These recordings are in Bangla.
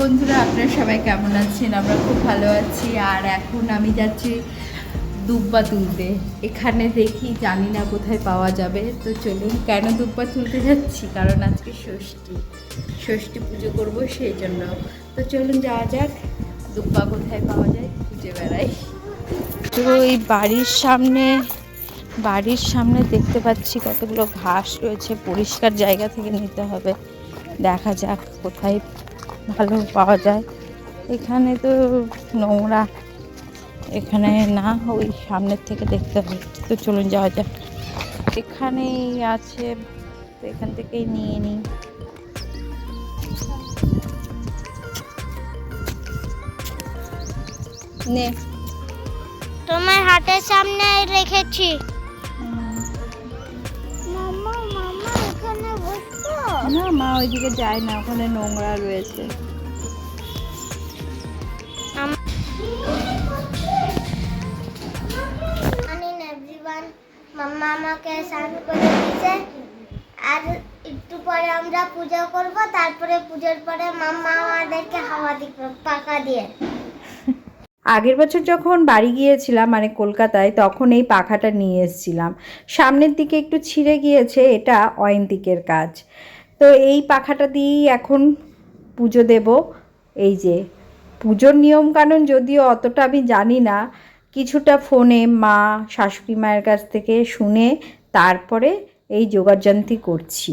বন্ধুরা, আপনারা সবাই কেমন আছেন? আমরা খুব ভালো আছি। আর এখন আমি যাচ্ছি দুব্বা তুলতে। এখানে দেখি, জানি না কোথায় পাওয়া যাবে। তো চলুন, কেন দুব্বা তুলতে যাচ্ছি? কারণ আজকে ষষ্ঠী। ষষ্ঠী পুজো করব সেই জন্য। তো চলুন, যাওয়া যাক। দুব্বা কোথায় পাওয়া যায়? খুঁজে বেড়াই। তো এই বাড়ির সামনে বাড়ির সামনে দেখতে পাচ্ছি কতগুলো ঘাস রয়েছে। পরিষ্কার জায়গা থেকে নিতে হবে। দেখা যাক কোথায় ভালো পাওয়া যায়। এখানে তো নোংরা। এখানে না, ওই সামনের থেকে দেখতে হবে। তো চলুন যাওয়া যাক। এখানেই আছে, তো এখান থেকেই নিয়ে নিই। তোমার হাতের সামনে রেখেছি। না মা ওইদিকে যায় না ওখানে নোংরা রয়েছে। মাম্মা আমাকে স্নান করে দিয়েছে। আর একটু পরে আমরা পূজা করব তারপরে পুজোর পরে মাম্মা আমাদেরকে হাওয়া দিবে পাকা দিয়ে। আগের বছর যখন বাড়ি গিয়েছিলাম মানে কলকাতায় তখন এই পাখাটা নিয়ে এসেছিলাম। সামনের দিকে একটু ছিঁড়ে গিয়েছে এটা অয়েন্তিকের কাজ। তো এই পাখাটা দিয়েই এখন পুজো দেব। এই যে, পুজোর নিয়মকানুন যদিও অতটা আমি জানি না, কিছুটা ফোনে মা শাশুড়ি মায়ের কাছ থেকে শুনে তারপরে এই যোগাযন্ত্রী করছি।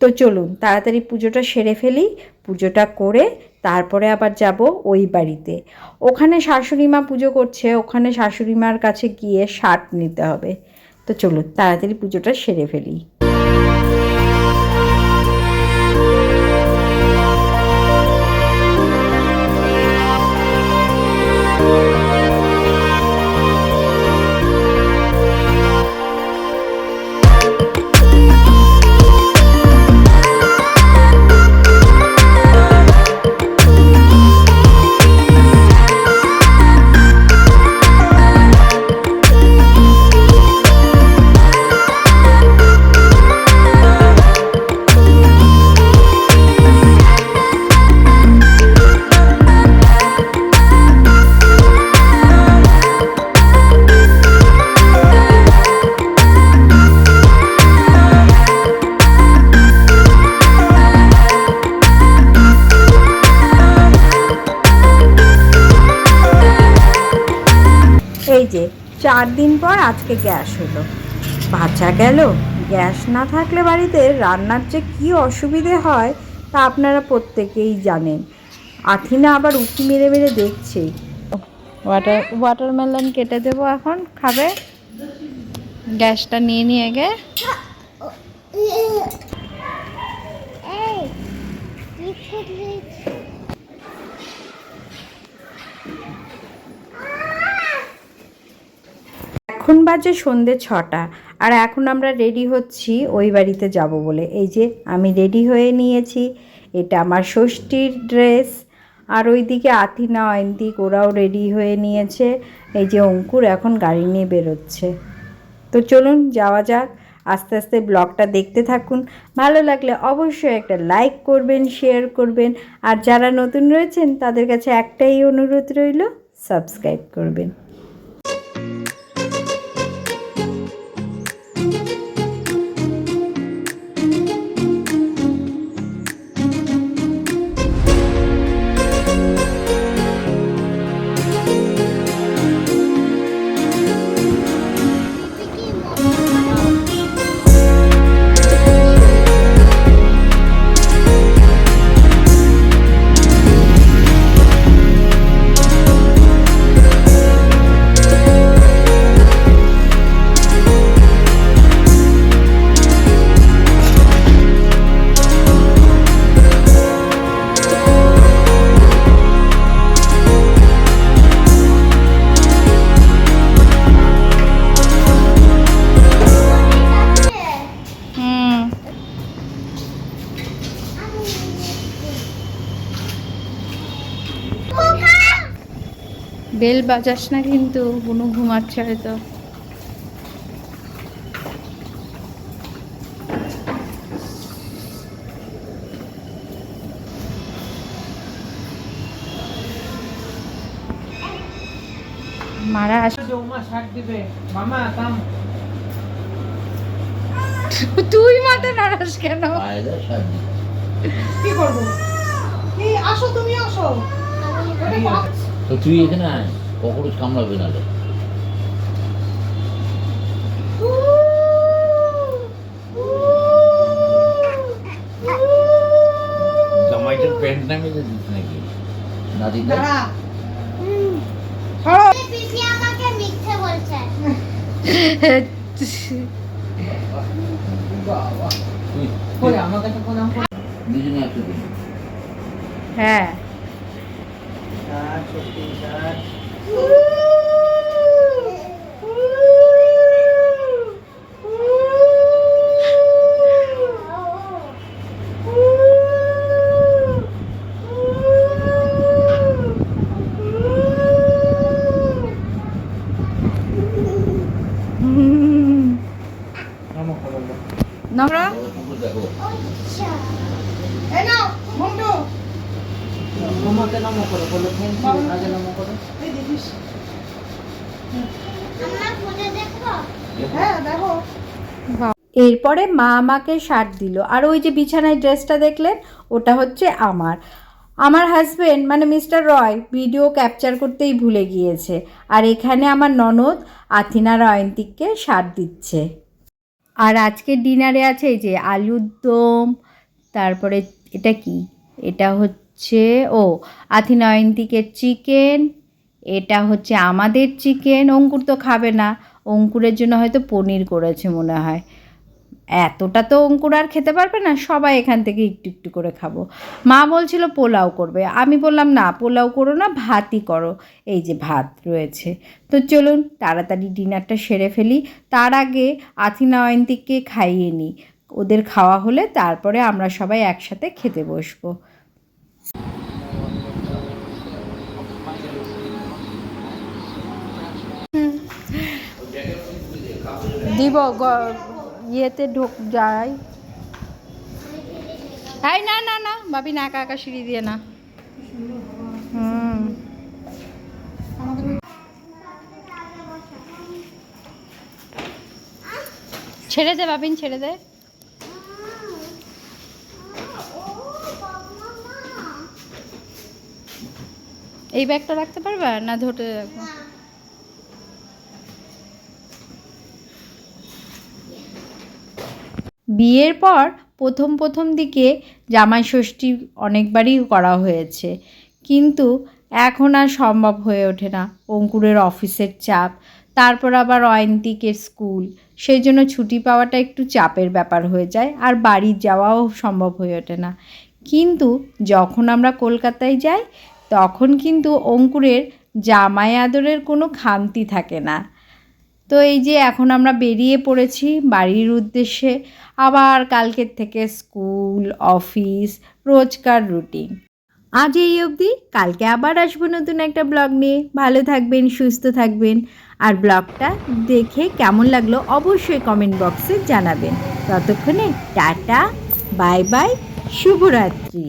তো চলুন, তাড়াতাড়ি পুজোটা সেরে ফেলি, পুজোটা করে তারপরে আবার যাব ওই বাড়িতে। ওখানে শাশুড়ি মা পুজো করছে, ওখানে শাশুড়ি মার কাছে গিয়ে শার্ট নিতে হবে। তো চলুন, তাড়াতাড়ি পুজোটা সেরে ফেলি। দিন পর আজকে গ্যাস হলো। বাঁচা গেল। গ্যাস না থাকলে বাড়িতে রান্নার যে কী অসুবিধে হয় তা আপনারা প্রত্যেকেই জানেন। আথিনা আবার উঁকি মেরে মেরে দেখছে। ওয়াটার ওয়াটারমেলন কেটে দেবো এখন খাবে? গ্যাসটা নিয়ে নিয়ে গে এই কি করলি এখন বাজে সন্ধে ছটা, আর এখন আমরা রেডি হচ্ছি ওই বাড়িতে যাব বলে। এই যে আমি রেডি হয়ে নিয়েছি, এটা আমার ষষ্ঠীর ড্রেস আর ওইদিকে আথিনা অয়ন্তিক ওরাও রেডি হয়ে নিয়েছে। এই যে অঙ্কুর এখন গাড়ি নিয়ে বেরোচ্ছে। তো চলুন যাওয়া যাক, আস্তে আস্তে ব্লগটা দেখতে থাকুন। ভালো লাগলে অবশ্যই একটা লাইক করবেন শেয়ার করবেন, আর যারা নতুন রয়েছেন তাদের কাছে একটাই অনুরোধ রইল সাবস্ক্রাইব করবেন। বেল বাজাস না কিন্তু বুনু ঘুমাচ্ছে হয়তো। মারা আসবে তুই মাথা নাড়াস কেন? কি করব? এই আসো তুমি আসো। তো তুই এখানে আয়। কখনো কামড়াবে না রে জামাইটার প্যান্ট দিস নাকি? হ্যাঁ। Obrigado, obrigado. মামাকে নমো করো বলো থ্যাংক ইউ আগে নমো করো। হ্যাঁ দেখো। এরপরে মা আমাকে শার্ট দিল। আর ওই যে বিছানায় ড্রেসটা দেখলেন ওটা হচ্ছে আমার। আমার হাজবেন্ড মানে মিস্টার রয় ভিডিও ক্যাপচার করতেই ভুলে গিয়েছে। আর এখানে আমার ননদ আথিনা রয়ন্তিককে শার্ট দিচ্ছে। আর আজকে ডিনারে আছে এই যে আলুর দম তারপরে এটা কি? এটা হচ্ছে ও আথিনা অয়ন্তিকের চিকেন, এটা হচ্ছে আমাদের চিকেন, অঙ্কুর তো খাবে না। অঙ্কুরের জন্য হয়তো পনির করেছে মনে হয়। এতটা তো অঙ্কুর আর খেতে পারবে না, সবাই এখান থেকে একটু একটু করে খাব। মা বলছিল পোলাও করবে। আমি বললাম, না, পোলাও করো না, ভাতই করো। এই যে ভাত রয়েছে। তো চলুন, তাড়াতাড়ি ডিনারটা সেরে ফেলি। তার আগে আথিনা অয়ন্তিককে খাইয়ে নিই। ওদের খাওয়া হলে তারপরে আমরা সবাই একসাথে খেতে বসবো। দিব ইয়েতে ঢোক, যাই। এই না না না, ভাবি না, একা একা সিঁড়ি দিয়ে না। হুম। ছেড়ে দে বাবিন ছেড়ে দে। এই ব্যাগটা রাখতে পারবা? না ধরে রাখব বিয়ের পর প্রথম প্রথম দিকে জামাই ষষ্ঠী অনেকবারই করা হয়েছে। কিন্তু এখন আর সম্ভব হয়ে ওঠে না। অঙ্কুরের অফিসের চাপ, তারপর আবার অয়ন্তিকের স্কুল। সেই জন্য ছুটি পাওয়াটা একটু চাপের ব্যাপার হয়ে যায় আর বাড়ি যাওয়াও সম্ভব হয়ে ওঠে না। কিন্তু যখন আমরা কলকাতায় যাই, তখন কিন্তু অঙ্কুরের জামাই আদরের কোনো খামতি থাকে না। তো এই যে এখন আমরা বেরিয়ে পড়েছি বাড়ির উদ্দেশ্যে, আবার কালকের থেকে স্কুল, অফিস, রোজকার রুটিন। আজ এই অবধি, কালকে আবার আসব নতুন একটা ব্লগ নিয়ে। ভালো থাকবেন, সুস্থ থাকবেন। আর ব্লগটা দেখে কেমন লাগল অবশ্যই কমেন্ট বক্সে জানাবেন। ততক্ষণে টাটা বাই বাই শুভরাত্রি।